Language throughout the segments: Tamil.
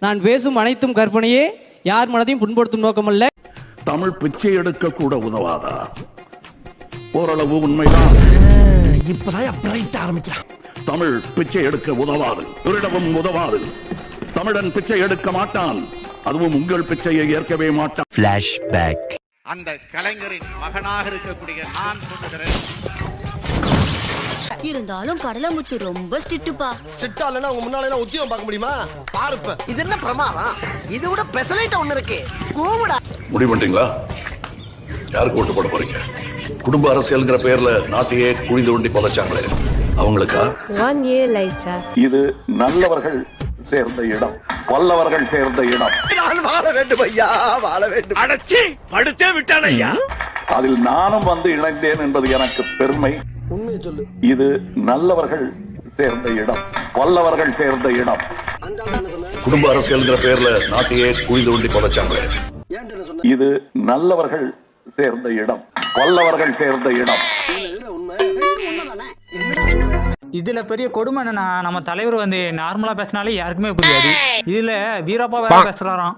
நான் பேசும் அனைத்தும் கற்பனையே யார் மனதையும் புண்படுத்தும் நோக்கமல்ல. தமிழ் பிச்சை எடுக்க கூட உதவாதா? ஓரளவு உண்மைதான். இப்பதான் பிரைட் ஆரம்பிக்கிறான். தமிழ் பிச்சை எடுக்க உதவாது ஒரிடவும் உதவாது. தமிழன் பிச்சை எடுக்க மாட்டான் அதுவும் உங்கள் பிச்சையை ஏற்கவே மாட்டான். அந்த கலைஞரின் மகனாக இருக்கக்கூடிய நான் சொல்லுகிறேன். இருந்தாலும் கடலமுத்து ரொம்ப ஸ்ட்ரிக்ட்டுப்பா. சிட்டா இல்லைன்னா உங்க முன்னால எல்லாம் உத்தியோகம் பார்க்க முடியுமா? பாருப்ப. இது என்ன பிரமாதம்? இது விட பெசலைட்ட ஒண்ணு இருக்கு. கூமுடா முடிவு பண்ணிட்டீங்களா? யாருக்கு ஓட்டு போட போறீங்க? குடும்ப அரசியல்ங்கிற பேர்ல நாட்டையே குழி தோண்டி புதைச்சாங்களே. அவங்களுக்கா. இது நல்லவர்கள் சேர்ந்த இடம். வல்லவர்கள் சேர்ந்த இடம். நான் வாழ வேண்டும் ஐயா வாழ வேண்டும். அடைச்சி படுத்தே விட்டான் ஐயா. அதில் நானும் வந்து இணைந்தேன் என்பது எனக்கு பெருமை. உண்மையை சொல்லு. இது நல்லவர்கள் சேர்ந்த இடம் வல்லவர்கள் சேர்ந்த இடம். குடும்ப அரசியல்ங்கிற பேர்ல நாட்டையே குழி தோண்டி சொன்ன? இது நல்லவர்கள் சேர்ந்த இடம் வல்லவர்கள் சேர்ந்த இடம். இதுல உண்மை? இதுல பெரிய கொடுமை என்னன்னா நம்ம தலைவர் வந்து நார்மலா பேசினாலே யாருக்குமே புரியாது. இதுல வீரப்பா வேற பேசுறாராம்.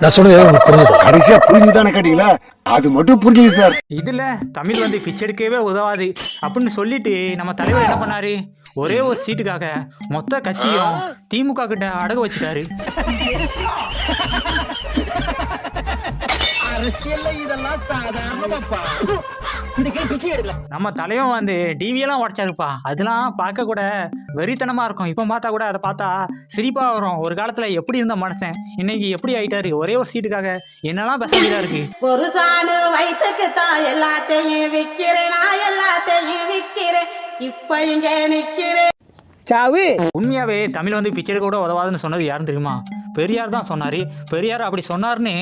நான் சொன்னது உங்களுக்கு புரிஞ்சது? கடைசியா புரிஞ்சுதானே கேட்டீங்களா அது மட்டும் புரிஞ்சுது சார். இதுல தமிழ் வந்து பிச்சை எடுக்கவே உதவாது. அப்படின்னு சொல்லிட்டு நம்ம தலைவர் என்ன பண்ணாரு? ஒரே ஒரு சீட்டுக்காக மொத்த கட்சியும் திமுக கிட்ட அடகு வச்சுட்டாரு. அரசியல்ல இதெல்லாம் சாதாரணமாப்பா நம்ம தலைவன் வந்து டிவியெல்லாம் உடச்சாருப்பா. அதெல்லாம் பார்க்க கூட வெறித்தனமா இருக்கும். இப்போ பார்த்தா கூட அதை பார்த்தா சிரிப்பா வரும். ஒரு காலத்துல எப்படி இருந்த மனுஷன்? இன்னைக்கு எப்படி ஆயிட்டாரு? ஒரே ஒரு சீட்டுக்காக என்னெல்லாம் பேச வேண்டியதா இருக்கு? ஒரு சாணு வயிற்றுக்கு தான் எல்லாத்தையும் விக்கிறேன். நான் எல்லாத்தையும் விக்கிறேன். இப்ப இங்க நிக்கிறேன். சாவு. உண்மையாவே தமிழ் வந்து பிச்சை எடுக்க கூட உதவாதுன்னு சொன்னது யாருன்னு தெரியுமா? பெரியார் தான் சொன்னாரு. பெரியார் அப்படி சொன்னார்னு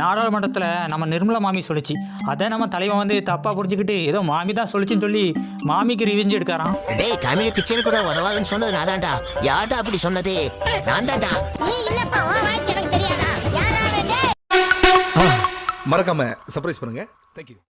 நாடாளுமன்றத்தில் நம்ம நிர்மலா மாமி சொல்லிச்சு. அதை நம்ம தலைவன் வந்து தப்பா புரிஞ்சுக்கிட்டு ஏதோ மாமி தான் சொல்லிச்சுன்னு சொல்லி மாமிக்கு ரிவெஞ்சு எடுக்காராம். டேய் தமிழ் பிச்சை கூட உதவாதுன்னு சொன்னது நான் தான்டா யார்டா அப்படி சொன்னது? நான் தான்டா மறக்காம சர்ப்ரைஸ் பண்ணுங்க. தேங்க்யூ